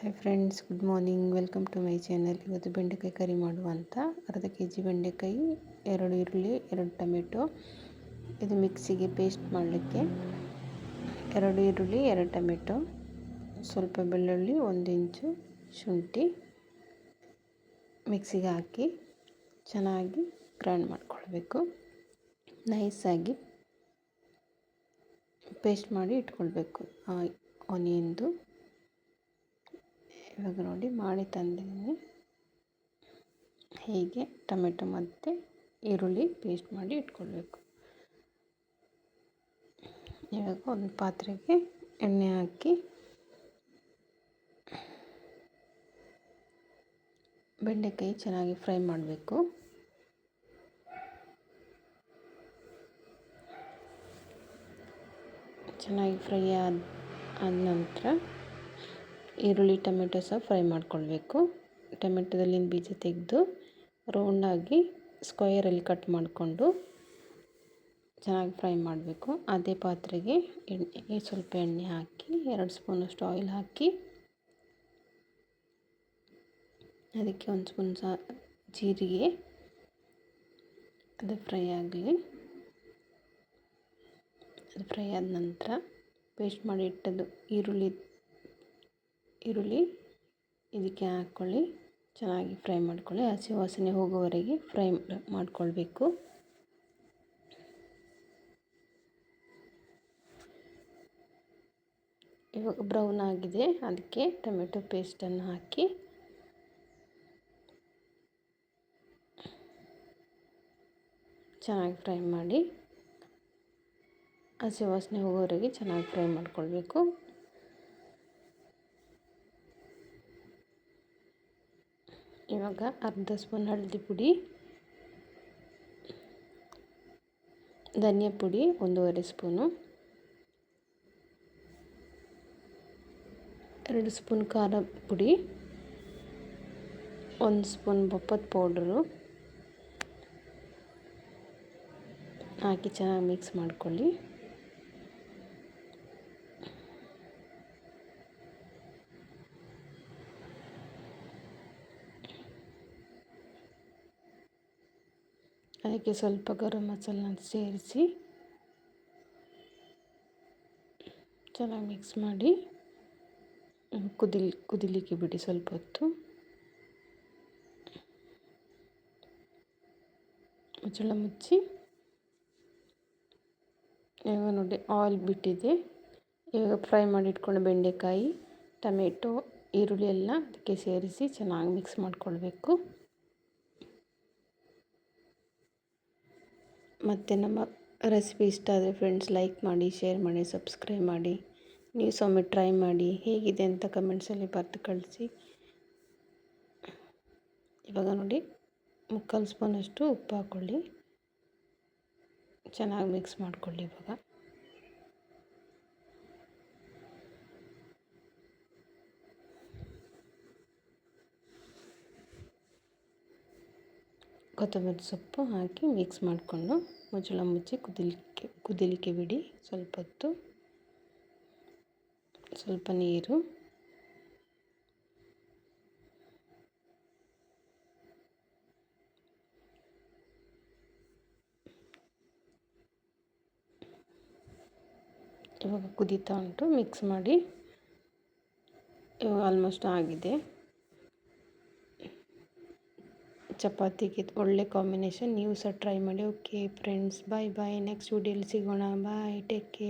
Hi friends good morning welcome to my channel ಇವತ್ತು ಬೆಂಡೆಕಾಯಿ ಕರಿ ಮಾಡುವಂಥ ಅರ್ಧ ಕೆ ಜಿ ಬೆಂಡೆಕಾಯಿ, ಎರಡು ಈರುಳ್ಳಿ, ಎರಡು ಟೊಮೆಟೊ. ಇದು ಮಿಕ್ಸಿಗೆ ಪೇಸ್ಟ್ ಮಾಡಲಿಕ್ಕೆ. ಎರಡು ಈರುಳ್ಳಿ, ಎರಡು ಟೊಮೆಟೊ. ಸ್ವಲ್ಪ ಬೆಳ್ಳುಳ್ಳಿ, ಒಂದು ಇಂಚು ಶುಂಠಿ. ಮಿಕ್ಸಿಗೆ ಹಾಕಿ ಚೆನ್ನಾಗಿ ಗ್ರೈಂಡ್ ಮಾಡಿಕೊಳ್ಬೇಕು. ನೈಸಾಗಿ ಪೇಸ್ಟ್ ಮಾಡಿ ಇಟ್ಕೊಳ್ಬೇಕು. ಆನಿಯನ್ದು ಇವಾಗ ನೋಡಿ ಮಾಡಿ ತಂದಿದ್ದೀನಿ. ಹೀಗೆ ಟೊಮೆಟೊ ಮತ್ತು ಈರುಳ್ಳಿ ಪೇಸ್ಟ್ ಮಾಡಿ ಇಟ್ಕೊಳ್ಬೇಕು. ಇವಾಗ ಒಂದು ಪಾತ್ರೆಗೆ ಎಣ್ಣೆ ಹಾಕಿ ಬೆಂಡೆಕಾಯಿ ಚೆನ್ನಾಗಿ ಫ್ರೈ ಮಾಡಬೇಕು. ಚೆನ್ನಾಗಿ ಫ್ರೈ ಆದ ಆದ ನಂತರ ಈರುಳ್ಳಿ, ಟೊಮೆಟೊ ಸಹ ಫ್ರೈ ಮಾಡ್ಕೊಳ್ಬೇಕು. ಟೊಮೆಟೊದಲ್ಲಿನ ಬೀಜ ತೆಗೆದು ರೌಂಡಾಗಿ ಸ್ಕ್ವಯರಲ್ಲಿ ಕಟ್ ಮಾಡಿಕೊಂಡು ಚೆನ್ನಾಗಿ ಫ್ರೈ ಮಾಡಬೇಕು. ಅದೇ ಪಾತ್ರೆಗೆ ಎಣ್ಣೆ, ಸ್ವಲ್ಪ ಎಣ್ಣೆ ಹಾಕಿ, ಎರಡು ಸ್ಪೂನಷ್ಟು ಆಯಿಲ್ ಹಾಕಿ, ಅದಕ್ಕೆ ಒಂದು ಸ್ಪೂನ್ ಸಹ ಜೀರಿಗೆ, ಅದು ಫ್ರೈ ಆಗಲಿ. ಅದು ಫ್ರೈ ಆದ ನಂತರ ಪೇಸ್ಟ್ ಮಾಡಿ ಇಟ್ಟದ್ದು ಈರುಳ್ಳಿ ಈರುಳ್ಳಿ ಇದಕ್ಕೆ ಹಾಕ್ಕೊಳ್ಳಿ. ಚೆನ್ನಾಗಿ ಫ್ರೈ ಮಾಡ್ಕೊಳ್ಳಿ. ಹಸಿ ವಾಸನೆ ಹೋಗೋವರೆಗೆ ಫ್ರೈ ಮಾಡಿಕೊಳ್ಬೇಕು. ಇವಾಗ ಬ್ರೌನ್ ಆಗಿದೆ. ಅದಕ್ಕೆ ಟೊಮೆಟೊ ಪೇಸ್ಟನ್ನು ಹಾಕಿ. ಚೆನ್ನಾಗಿ ಫ್ರೈ ಮಾಡಿ. ಹಸಿ ವಾಸನೆ ಹೋಗೋವರೆಗೆ ಚೆನ್ನಾಗಿ ಫ್ರೈ ಮಾಡ್ಕೊಳ್ಬೇಕು. ಇವಾಗ ಅರ್ಧ ಸ್ಪೂನ್ ಹಳದಿ ಪುಡಿ, ಧನಿಯಾ ಪುಡಿ ಒಂದೂವರೆ ಸ್ಪೂನು, ಎರಡು ಸ್ಪೂನ್ ಖಾರ ಪುಡಿ, ಒಂದು ಸ್ಪೂನ್ ಬೊಪ್ಪದ ಪೌಡ್ರು ಹಾಕಿ ಚೆನ್ನಾಗಿ ಮಿಕ್ಸ್ ಮಾಡ್ಕೊಳ್ಳಿ. ಅದಕ್ಕೆ ಸ್ವಲ್ಪ ಗರಂ ಮಸಾಲ ಸೇರಿಸಿ ಚೆನ್ನಾಗಿ ಮಿಕ್ಸ್ ಮಾಡಿ ಕುದಿಲ್, ಕುದಿಲಿಕ್ಕೆ ಬಿಡಿ ಸ್ವಲ್ಪ ಹೊತ್ತು. ಮುಚ್ಚಳ ಮುಚ್ಚಿ ಇವಾಗ ನೋಡಿ ಆಯಿಲ್ ಬಿಟ್ಟಿದೆ. ಇವಾಗ ಫ್ರೈ ಮಾಡಿ ಇಟ್ಕೊಂಡು ಬೆಂಡೆಕಾಯಿ, ಟೊಮೆಟೊ, ಈರುಳ್ಳಿ ಎಲ್ಲ ಅದಕ್ಕೆ ಸೇರಿಸಿ ಚೆನ್ನಾಗಿ ಮಿಕ್ಸ್ ಮಾಡಿಕೊಳ್ಬೇಕು. ಮತ್ತು ನಮ್ಮ ರೆಸಿಪಿ ಇಷ್ಟ ಆದರೆ ಫ್ರೆಂಡ್ಸ್ ಲೈಕ್ ಮಾಡಿ ಶೇರ್ ಮಾಡಿ ಸಬ್ಸ್ಕ್ರೈಬ್ ಮಾಡಿ. ನೀವು ಸೊಮ್ಮೆ ಟ್ರೈ ಮಾಡಿ. ಹೇಗಿದೆ ಅಂತ ಕಮೆಂಟ್ಸಲ್ಲಿ ಬರೆದು ಕಳಿಸಿ. ಇವಾಗ ನೋಡಿ, ಮುಕ್ಕಾಲು ಸ್ಪೂನಷ್ಟು ಉಪ್ಪು ಹಾಕ್ಕೊಳ್ಳಿ ಚೆನ್ನಾಗಿ ಮಿಕ್ಸ್ ಮಾಡಿಕೊಳ್ಳಿ ಇವಾಗ. ಕೊತ್ತಂಬರಿ ಸೊಪ್ಪು ಹಾಕಿ ಮಿಕ್ಸ್ ಮಾಡಿಕೊಂಡು ಮುಚ್ಚಳ ಮುಚ್ಚಿ ಕುದಿಲಿಕ್ಕೆ ಕುದಿಲಿಕ್ಕೆ ಬಿಡಿ. ಸ್ವಲ್ಪ ಹೊತ್ತು. ಸ್ವಲ್ಪ ನೀರು. ಇವಾಗ ಕುದೀತಾ ಉಂಟು. ಮಿಕ್ಸ್ ಮಾಡಿ. ಇವಾಗ ಆಲ್ಮೋಸ್ಟ್ ಆಗಿದೆ. ಚಪಾತಿಗೆ ಒಳ್ಳೆ ಕಾಂಬಿನೇಷನ್ ನೀವು ಸಹ ಟ್ರೈ ಮಾಡಿ okay friends bye bye next ವೀಡಿಯೋಲಿ ಸಿಗೋಣ. Bye take care